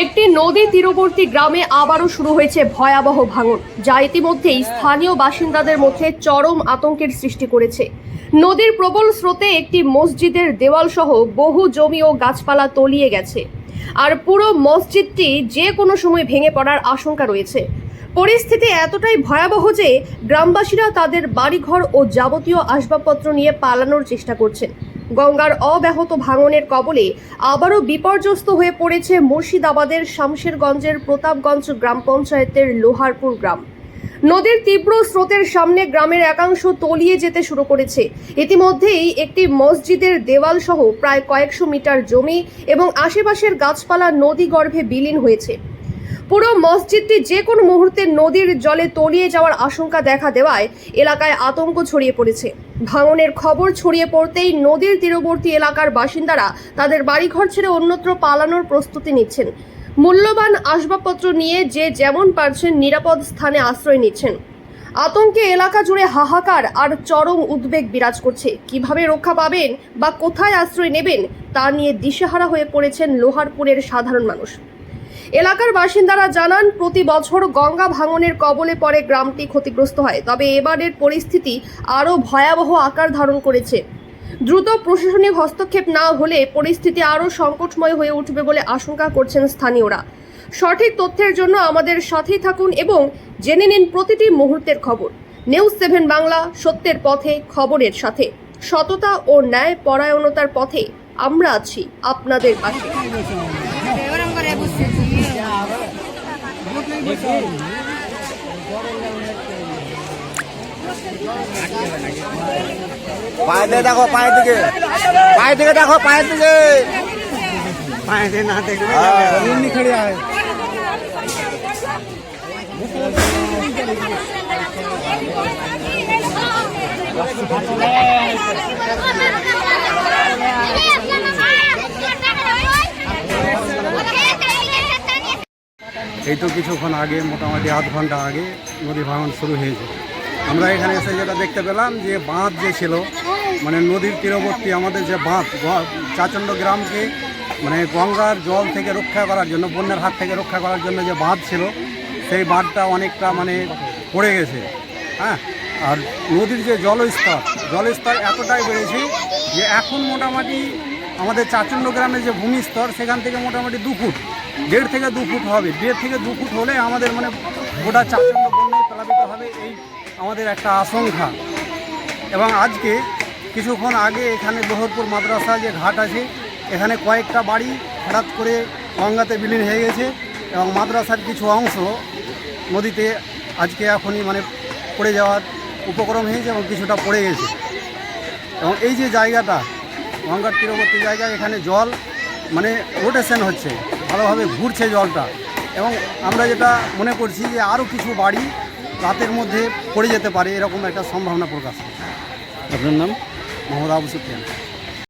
একটি নদী তীরবর্তী গ্রামে আবারও শুরু হয়েছে ভয়াবহ ভাঙন, যা ইতিমধ্যেই স্থানীয় বাসিন্দাদের মধ্যে চরম আতঙ্কের সৃষ্টি করেছে। নদীর প্রবল স্রোতে একটি মসজিদের দেওয়াল সহ বহু জমি ও গাছপালা তলিয়ে গেছে। আর পুরো মসজিদটি যে কোনো সময় ভেঙে পড়ার আশঙ্কা রয়েছে। পরিস্থিতি এতটাই ভয়াবহ যে গ্রামবাসীরা তাদের বাড়িঘর ও যাবতীয় আসবাবপত্র নিয়ে পালানোর চেষ্টা করছেন। গঙ্গার অব্যাহত ভাঙনের কবলে আবারও বিপর্যস্ত হয়ে পড়েছে মুর্শিদাবাদের শামশেরগঞ্জের প্রতাপগঞ্জ গ্রাম পঞ্চায়েতের লোহারপুর গ্রাম। নদীর তীব্র স্রোতের সামনে গ্রামের একাংশ তলিয়ে যেতে শুরু করেছে। ইতিমধ্যেই একটি মসজিদের দেওয়াল সহ প্রায় কয়েকশো মিটার জমি এবং আশেপাশের গাছপালা নদী গর্ভে বিলীন হয়েছে। পুরো মসজিদটি যে কোনো মুহূর্তে নদীর জলে তলিয়ে যাওয়ার আশঙ্কা দেখা দেওয়ায় এলাকায় আতঙ্ক ছড়িয়ে পড়েছে। ভাঙনের খবর ছড়িয়ে পড়তেই নদীর তীরবর্তী এলাকার বাসিন্দারা তাদের বাড়িঘর ছেড়ে অন্যত্র পালানোর প্রস্তুতি নিচ্ছেন। মূল্যবান আসবাবপত্র নিয়ে যে যেমন পারছেন নিরাপদ স্থানে আশ্রয় নিচ্ছেন। আতঙ্কে এলাকা জুড়ে হাহাকার আর চরম উদ্বেগ বিরাজ করছে। কীভাবে রক্ষা পাবেন বা কোথায় আশ্রয় নেবেন তা নিয়ে দিশেহারা হয়ে পড়েছেন লোহারপুরের সাধারণ মানুষ। এলাকার বাসিন্দারা জানান, প্রতি বছর গঙ্গা ভাঙনের কবলে পড়ে গ্রামটি ক্ষতিগ্রস্ত হয়। তবে এবারের পরিস্থিতি আরও ভয়াবহ আকার ধারণ করেছে। দ্রুত প্রশাসনিক হস্তক্ষেপ না হলে পরিস্থিতি আরও সংকটময় হয়ে উঠবে বলে আশঙ্কা করছেন স্থানীয়রা। সঠিক তথ্যের জন্য আমাদের সাথেই থাকুন এবং জেনে নিন প্রতিটি মুহূর্তের খবর। নিউজ সেভেন বাংলা, সত্যের পথে, খবরের সাথে। সততা ও ন্যায় পরায়ণতার পথে আমরা আছি আপনাদের পাশে। পায়ের দিকে দেখো পায়ের দিকে পায়ের দিকে দেখো পায়ের দিকে पाए थे ना देख এমনি খেড়ে আয় এই তো কিছুক্ষণ আগে, মোটামুটি আধ ঘণ্টা আগে নদী ভাঙন শুরু হয়েছে। আমরা এখানে এসে যেটা দেখতে পেলাম যে বাঁধ যে ছিল মানে নদীর তীরবর্তী আমাদের যে বাঁধ চাচণ্ড গ্রামকে মানে গঙ্গার জল থেকে রক্ষা করার জন্য, বন্যার হাত থেকে রক্ষা করার জন্য যে বাঁধ ছিল, সেই বাঁধটা অনেকটা মানে পড়ে গেছে। হ্যাঁ? আর নদীর যে জলস্তর জলস্তর এতটাই বেড়েছে যে এখন মোটামুটি আমাদের চাচণ্ড গ্রামের যে ভূমিস্তর, সেখান থেকে মোটামুটি দু ফুট। দেড় থেকে দু ফুট হবে। দেড় থেকে দু ফুট হলে আমাদের মানে গোটা চাচণ্ড বন্যায় প্লাবিত হবে এই আমাদের একটা আশঙ্কা। এবং আজকে কিছুক্ষণ আগে এখানে বহরপুর মাদ্রাসা যে ঘাট আছে, এখানে কয়েকটা বাড়ি হঠাৎ করে গঙ্গাতে বিলীন হয়ে গেছে এবং মাদ্রাসার কিছু অংশ নদীতে আজকে এখনই মানে পড়ে যাওয়ার উপক্রম হয়েছে এবং কিছুটা পড়ে গেছে। এবং এই যে জায়গাটা, গঙ্গার তীরবর্তী জায়গা এখানে জল মানে রোটেশন হচ্ছে। ভালোভাবে ঘুরছে জলটা। এবং আমরা যেটা মনে করছি যে আরও কিছু বাড়ি রাতের মধ্যে পড়ে যেতে পারে এরকম একটা সম্ভাবনা প্রকাশ আপনার নাম? মোহাম্মদ আবু সুফিয়ান